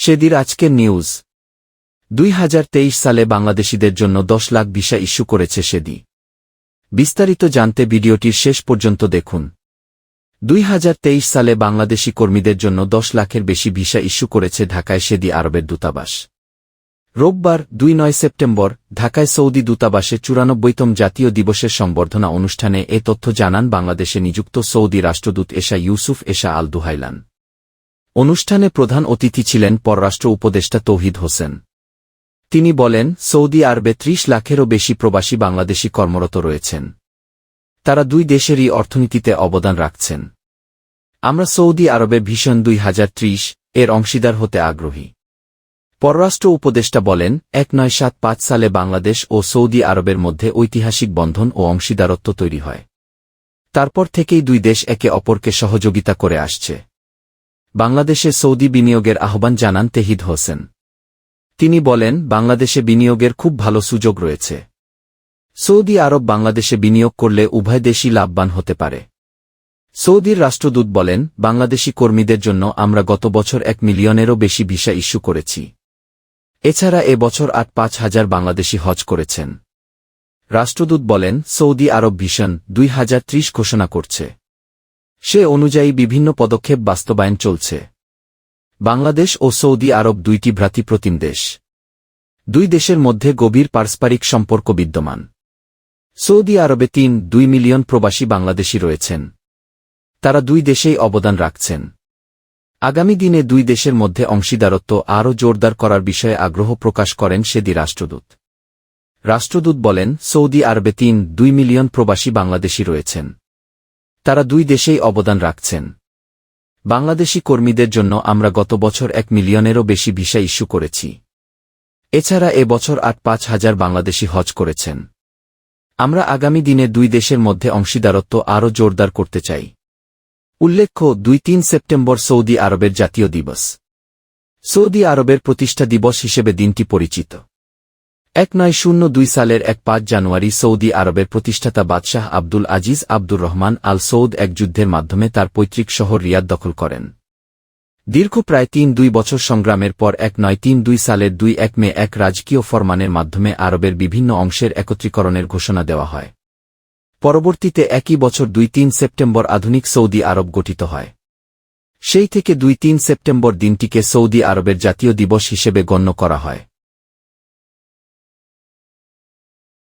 সেদির আজকের নিউজ। দুই হাজার তেইশ সালে বাংলাদেশিদের জন্য দশ লাখ ভিসা ইস্যু করেছে সেদি। বিস্তারিত জানতে ভিডিওটির শেষ পর্যন্ত দেখুন। দুই হাজার তেইশ সালে বাংলাদেশি কর্মীদের জন্য দশ লাখের বেশি ভিসা ইস্যু করেছে ঢাকায় সেদি আরবের দূতাবাস। রোববার, দুই নয় সেপ্টেম্বর, ঢাকায় সৌদি দূতাবাসে চুরানব্বইতম জাতীয় দিবসের সংবর্ধনা অনুষ্ঠানে এ তথ্য জানান বাংলাদেশে নিযুক্ত সৌদি রাষ্ট্রদূত এশা ইউসুফ, এশা আল দুহাইলান অনুষ্ঠানে প্রধান অতিথি ছিলেন পররাষ্ট্র উপদেষ্টা তৌহিদ হোসেন। তিনি বলেন, সৌদি আরবে ত্রিশ লাখেরও বেশি প্রবাসী বাংলাদেশি কর্মরত রয়েছেন। তারা দুই দেশেরই অর্থনীতিতে অবদান রাখছেন। আমরা সৌদি আরবে ভীষণ দুই হাজার ত্রিশ এর অংশীদার হতে আগ্রহী। পররাষ্ট্র উপদেষ্টা বলেন, এক নয় সাত পাঁচ সালে বাংলাদেশ ও সৌদি আরবের মধ্যে ঐতিহাসিক বন্ধন ও অংশীদারত্ব তৈরি হয়। তারপর থেকেই দুই দেশ একে অপরকে সহযোগিতা করে আসছে। বাংলাদেশে সৌদি বিনিয়োগের আহ্বান জানান তেহিদ হোসেন। তিনি বলেন, বাংলাদেশে বিনিয়োগের খুব ভালো সুযোগ রয়েছে। সৌদি আরব বাংলাদেশে বিনিয়োগ করলে উভয় দেশই লাভবান হতে পারে। সৌদির রাষ্ট্রদূত বলেন, বাংলাদেশি কর্মীদের জন্য আমরা গত বছর এক মিলিয়নেরও বেশি ভিসা ইস্যু করেছি। এছাড়া এ বছর আট পাঁচ হাজার বাংলাদেশি হজ করেছেন। রাষ্ট্রদূত বলেন, সৌদি আরব ভিশন দুই হাজার ত্রিশ ঘোষণা করছে। সে অনুযায়ী বিভিন্ন পদক্ষেপ বাস্তবায়ন চলছে। বাংলাদেশ ও সৌদি আরব দুইটি ভ্রাতৃপ্রতিম দেশ। দুই দেশের মধ্যে গভীর পারস্পরিক সম্পর্ক বিদ্যমান। সৌদি আরবে তিন, দুই মিলিয়ন প্রবাসী বাংলাদেশি রয়েছেন। তারা দুই দেশেই অবদান রাখছেন। আগামী দিনে দুই দেশের মধ্যে অংশীদারত্ব আরও জোরদার করার বিষয়ে আগ্রহ প্রকাশ করেন সেদি রাষ্ট্রদূত। রাষ্ট্রদূত বলেন, সৌদি আরবে তিন, দুই মিলিয়ন প্রবাসী বাংলাদেশি রয়েছেন। তারা দুই দেশেই অবদান রাখছেন। বাংলাদেশি কর্মীদের জন্য আমরা গত বছর এক মিলিয়নেরও বেশি ভিসা ইস্যু করেছি। এছাড়া এ বছর আট পাঁচ হাজার বাংলাদেশি হজ করেছেন। আমরা আগামী দিনে দুই দেশের মধ্যে অংশীদারত্ব আরও জোরদার করতে চাই। উল্লেখ্য, দুই তিন সেপ্টেম্বর সৌদি আরবের জাতীয় দিবস। সৌদি আরবের প্রতিষ্ঠা দিবস হিসেবে দিনটি পরিচিত। এক নয় শূন্য দুই সালের এক পাঁচ জানুয়ারি সৌদি আরবের প্রতিষ্ঠাতা বাদশাহ আব্দুল আজিজ আব্দুর রহমান আল সৌদ এক যুদ্ধের মাধ্যমে তার পৈতৃক শহর রিয়াদ দখল করেন। দীর্ঘ প্রায় তিন দুই বছর সংগ্রামের পর এক নয় তিন দুই সালের দুই এক মে এক রাজকীয় ফরমানের মাধ্যমে আরবের বিভিন্ন অংশের একত্রীকরণের ঘোষণা দেওয়া হয়। পরবর্তীতে একই বছর দুই তিন সেপ্টেম্বর আধুনিক সৌদি আরব গঠিত হয়। সেই থেকে দুই তিন সেপ্টেম্বর দিনটিকে সৌদি আরবের জাতীয় দিবস হিসেবে গণ্য করা হয়।